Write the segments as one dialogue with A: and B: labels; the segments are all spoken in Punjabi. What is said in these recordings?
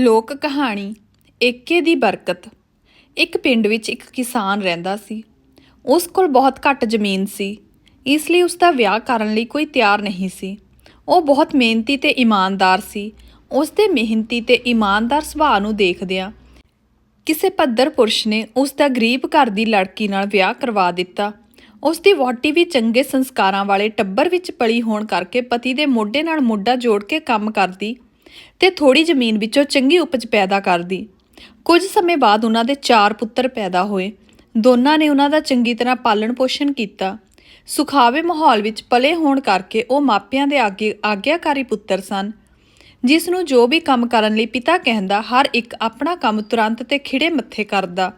A: ਲੋਕ ਕਹਾਣੀ, ਏਕੇ ਦੀ ਬਰਕਤ। ਇੱਕ ਪਿੰਡ ਵਿੱਚ ਇੱਕ ਕਿਸਾਨ ਰਹਿੰਦਾ ਸੀ। ਉਸ ਕੋਲ ਬਹੁਤ ਘੱਟ ਜ਼ਮੀਨ ਸੀ। ਇਸ ਲਈ ਉਸ ਦਾ ਵਿਆਹ ਕਰਨ ਲਈ ਕੋਈ ਤਿਆਰ ਨਹੀਂ ਸੀ। ਉਹ ਬਹੁਤ ਮਿਹਨਤੀ ਤੇ ਇਮਾਨਦਾਰ ਸੀ। ਉਸ ਦੇ ਮਿਹਨਤੀ ਤੇ ਇਮਾਨਦਾਰ ਸੁਭਾਅ ਨੂੰ ਦੇਖਦਿਆਂ ਕਿਸੇ ਪੱਧਰ ਪੁਰਸ਼ ਨੇ ਉਸ ਦਾ ਗਰੀਬ ਘਰ ਦੀ ਲੜਕੀ ਨਾਲ ਵਿਆਹ ਕਰਵਾ ਦਿੱਤਾ। ਉਸ ਦੀ ਵਹੁਟੀ ਵੀ ਚੰਗੇ ਸੰਸਕਾਰਾਂ ਵਾਲੇ ਟੱਬਰ ਵਿੱਚ ਪਲੀ ਹੋਣ ਕਰਕੇ ਪਤੀ ਦੇ ਮੋਢੇ ਨਾਲ ਮੋਢਾ ਜੋੜ ਕੇ ਕੰਮ ਕਰਦੀ ਤੇ ਥੋੜੀ ਜ਼ਮੀਨ ਵਿੱਚੋਂ ਚੰਗੀ ਉਪਜ ਪੈਦਾ ਕਰਦੀ। ਕੁਝ ਸਮੇਂ ਬਾਅਦ ਉਹਨਾਂ ਦੇ ਚਾਰ ਪੁੱਤਰ ਪੈਦਾ ਹੋਏ। ਦੋਨਾਂ ਨੇ ਉਹਨਾਂ ਦਾ ਚੰਗੀ ਤਰ੍ਹਾਂ ਪਾਲਣ ਪੋਸ਼ਣ ਕੀਤਾ। ਸੁਖਾਵੇ ਮਾਹੌਲ ਵਿੱਚ ਪਲੇ ਹੋਣ ਕਰਕੇ ਉਹ ਮਾਪਿਆਂ ਦੇ ਆਗੇ ਆਗਿਆਕਾਰੀ ਪੁੱਤਰ ਸਨ, ਜਿਸ ਨੂੰ ਜੋ ਵੀ ਕੰਮ ਕਰਨ ਲਈ ਪਿਤਾ ਕਹਿੰਦਾ, ਹਰ ਇੱਕ ਆਪਣਾ ਕੰਮ ਤੁਰੰਤ ਤੇ ਖਿੜੇ ਮੱਥੇ ਕਰਦਾ।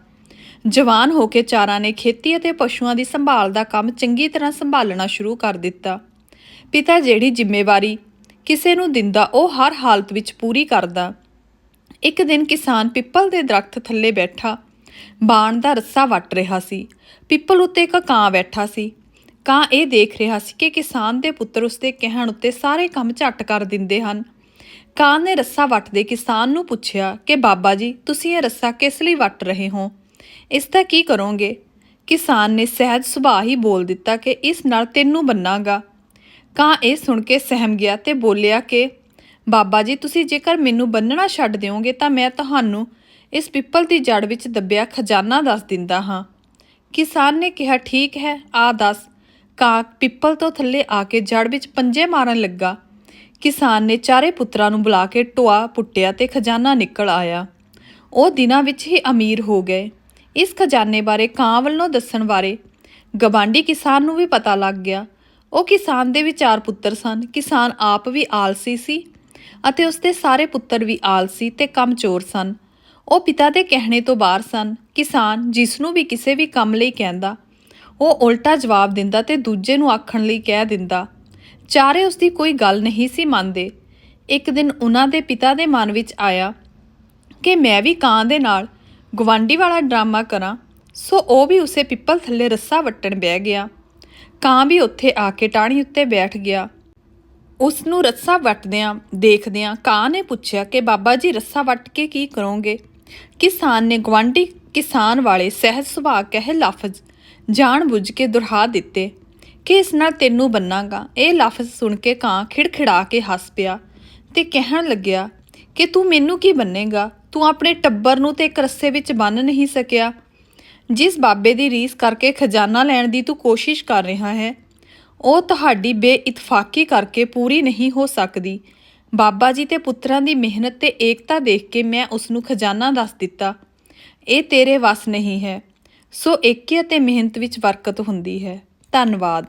A: ਜਵਾਨ ਹੋ ਕੇ ਚਾਰਾਂ ਨੇ ਖੇਤੀ ਅਤੇ ਪਸ਼ੂਆਂ ਦੀ ਸੰਭਾਲ ਦਾ ਕੰਮ ਚੰਗੀ ਤਰ੍ਹਾਂ ਸੰਭਾਲਣਾ ਸ਼ੁਰੂ ਕਰ ਦਿੱਤਾ। ਪਿਤਾ ਜਿਹੜੀ ਜ਼ਿੰਮੇਵਾਰੀ ਕਿਸੇ ਨੂੰ ਦਿੰਦਾ, ਉਹ ਹਰ ਹਾਲਤ ਵਿੱਚ ਪੂਰੀ ਕਰਦਾ। ਇੱਕ ਦਿਨ ਕਿਸਾਨ ਪਿੱਪਲ ਦੇ ਦਰਖਤ ਥੱਲੇ ਬੈਠਾ। ਬਾਣ ਦਾ ਰੱਸਾ ਵੱਟ ਰਿਹਾ ਸੀ। ਪਿੱਪਲ ਉੱਤੇ ਇੱਕ ਕਾਂ ਬੈਠਾ ਸੀ। ਕਾਂ ਇਹ ਦੇਖ ਰਿਹਾ ਸੀ ਕਿ ਕਿਸਾਨ ਦੇ ਪੁੱਤਰ ਉਸਦੇ ਕਹਿਣ ਉੱਤੇ ਸਾਰੇ ਕੰਮ ਝੱਟ ਕਰ ਦਿੰਦੇ ਹਨ। ਕਾਂ ਨੇ ਰੱਸਾ ਵੱਟਦੇ ਕਿਸਾਨ ਨੂੰ ਪੁੱਛਿਆ ਕਿ, ਬਾਬਾ ਜੀ, ਤੁਸੀਂ ਇਹ ਰੱਸਾ ਕਿਸ ਲਈ ਵੱਟ ਰਹੇ ਹੋ? ਇਸ ਦਾ ਕੀ ਕਰੋਗੇ? ਕਿਸਾਨ ਨੇ ਸਹਿਜ ਸੁਭਾਅ ਹੀ ਬੋਲ ਦਿੱਤਾ ਕਿ, ਇਸ ਨਾਲ ਤੈਨੂੰ ਬੰਨਾਗਾ। ਕਾਂ ਇਹ ਸੁਣ ਕੇ ਸਹਿਮ ਗਿਆ ਤੇ ਬੋਲਿਆ ਕਿ, ਬਾਬਾ ਜੀ, ਤੁਸੀਂ ਜੇਕਰ ਮੈਨੂੰ ਬੰਨਣਾ ਛੱਡ ਦਿਓਗੇ ਤਾਂ ਮੈਂ ਤੁਹਾਨੂੰ ਇਸ ਪਿੱਪਲ ਦੀ ਜੜ ਵਿੱਚ ਦੱਬਿਆ ਖਜ਼ਾਨਾ ਦੱਸ ਦਿੰਦਾ ਹਾਂ। ਕਿਸਾਨ ਨੇ ਕਿਹਾ, ਠੀਕ ਹੈ, ਆ ਦੱਸ। ਕਾਂ ਪਿੱਪਲ ਤੋਂ ਥੱਲੇ ਆ ਕੇ ਜੜ ਵਿੱਚ ਪੰਜੇ ਮਾਰਨ ਲੱਗਾ। ਕਿਸਾਨ ਨੇ ਚਾਰੇ ਪੁੱਤਰਾਂ ਨੂੰ ਬੁਲਾ ਕੇ ਟੋਆ ਪੁੱਟਿਆ ਤੇ ਖਜ਼ਾਨਾ ਨਿਕਲ ਆਇਆ। ਉਹ ਦਿਨਾਂ ਵਿੱਚ ਹੀ ਅਮੀਰ ਹੋ ਗਏ। ਇਸ ਖਜ਼ਾਨੇ ਬਾਰੇ ਕਾਂ ਵੱਲੋਂ ਦੱਸਣ ਬਾਰੇ ਗਵਾਂਢੀ ਕਿਸਾਨ ਨੂੰ ਵੀ ਪਤਾ ਲੱਗ ਗਿਆ। ਉਹ ਕਿਸਾਨ ਦੇ ਵੀ ਚਾਰ ਪੁੱਤਰ ਸਨ। ਕਿਸਾਨ ਆਪ ਵੀ ਆਲਸੀ ਸੀ ਅਤੇ ਉਸਦੇ ਸਾਰੇ ਪੁੱਤਰ ਵੀ ਆਲਸੀ ਤੇ ਕਮਜ਼ੋਰ ਸਨ। ਉਹ ਪਿਤਾ ਦੇ ਕਹਿਣੇ ਤੋਂ ਬਾਹਰ ਸਨ। ਕਿਸਾਨ ਜਿਸ ਨੂੰ ਵੀ ਕਿਸੇ ਵੀ ਕੰਮ ਲਈ ਕਹਿੰਦਾ, ਉਹ ਉਲਟਾ ਜਵਾਬ ਦਿੰਦਾ ਤੇ ਦੂਜੇ ਨੂੰ ਆਖਣ ਲਈ ਕਹਿ ਦਿੰਦਾ, ਚਾਰੇ ਉਸ ਦੀ ਕੋਈ ਗੱਲ ਨਹੀਂ ਸੀ ਮੰਨਦੇ। ਇੱਕ ਦਿਨ ਉਹਨਾਂ ਦੇ ਪਿਤਾ ਦੇ ਮਨ ਵਿੱਚ ਆਇਆ ਕਿ ਮੈਂ ਵੀ ਕਾਂ ਦੇ ਨਾਲ ਗਵਾਂਢੀ ਵਾਲਾ ਡਰਾਮਾ ਕਰਾਂ, ਸੋ ਉਹ ਵੀ ਉਸੇ ਪਿੱਪਲ ਥੱਲੇ ਰੱਸਾ ਵੱਟਣ ਬਹਿ ਗਿਆ। ਕਾਂ ਵੀ ਉੱਥੇ ਆ ਕੇ ਟਾਹਣੀ ਉੱਤੇ ਬੈਠ ਗਿਆ। ਉਸ ਨੂੰ ਰੱਸਾ ਵੱਟਦਿਆਂ ਦੇਖਦਿਆਂ ਕਾਂ ਨੇ ਪੁੱਛਿਆ ਕਿ ਬਾਬਾ ਜੀ ਰੱਸਾ ਵੱਟ ਕੇ ਕੀ ਕਰੋਗੇ? ਕਿਸਾਨ ਨੇ ਗਵਾਂਢੀ ਕਿਸਾਨ ਵਾਲੇ ਸਹਿਜ ਸੁਭਾਅ ਕਹੇ ਲਫ਼ਜ਼ ਜਾਣ ਬੁੱਝ ਕੇ ਦੁਹਰਾ ਦਿੱਤੇ ਕਿ ਇਸ ਨਾਲ ਤੈਨੂੰ ਬੰਨਾਂਗਾ। ਇਹ ਲਫ਼ਜ਼ ਸੁਣ ਕੇ ਕਾਂ ਖਿੜਖਿੜਾ ਕੇ ਹੱਸ ਪਿਆ ਤੇ ਕਹਿਣ ਲੱਗਿਆ ਕਿ ਤੂੰ ਮੈਨੂੰ ਕੀ ਬੰਨੇਗਾ? ਤੂੰ ਆਪਣੇ ਟੱਬਰ ਨੂੰ ਤੇ ਇੱਕ ਰੱਸੇ ਵਿੱਚ ਬੰਨ ਨਹੀਂ ਸਕਿਆ। ਜਿਸ ਬਾਬੇ ਦੀ ਰੀਸ ਕਰਕੇ ਖਜ਼ਾਨਾ ਲੈਣ ਦੀ ਤੂੰ ਕੋਸ਼ਿਸ਼ ਕਰ ਰਿਹਾ ਹੈ, ਉਹ ਤੁਹਾਡੀ ਬੇਇਤਫਾਕੀ ਕਰਕੇ ਪੂਰੀ ਨਹੀਂ ਹੋ ਸਕਦੀ। ਬਾਬਾ ਜੀ ਤੇ ਪੁੱਤਰਾਂ ਦੀ ਮਿਹਨਤ ਤੇ ਏਕਤਾ ਦੇਖ ਕੇ ਮੈਂ ਉਸ ਨੂੰ ਖਜ਼ਾਨਾ ਦੱਸ ਦਿੱਤਾ। ਇਹ ਤੇਰੇ ਵੱਸ ਨਹੀਂ ਹੈ। ਸੋ ਏਕੇ ਅਤੇ ਮਿਹਨਤ ਵਿੱਚ ਬਰਕਤ ਹੁੰਦੀ ਹੈ। ਧੰਨਵਾਦ।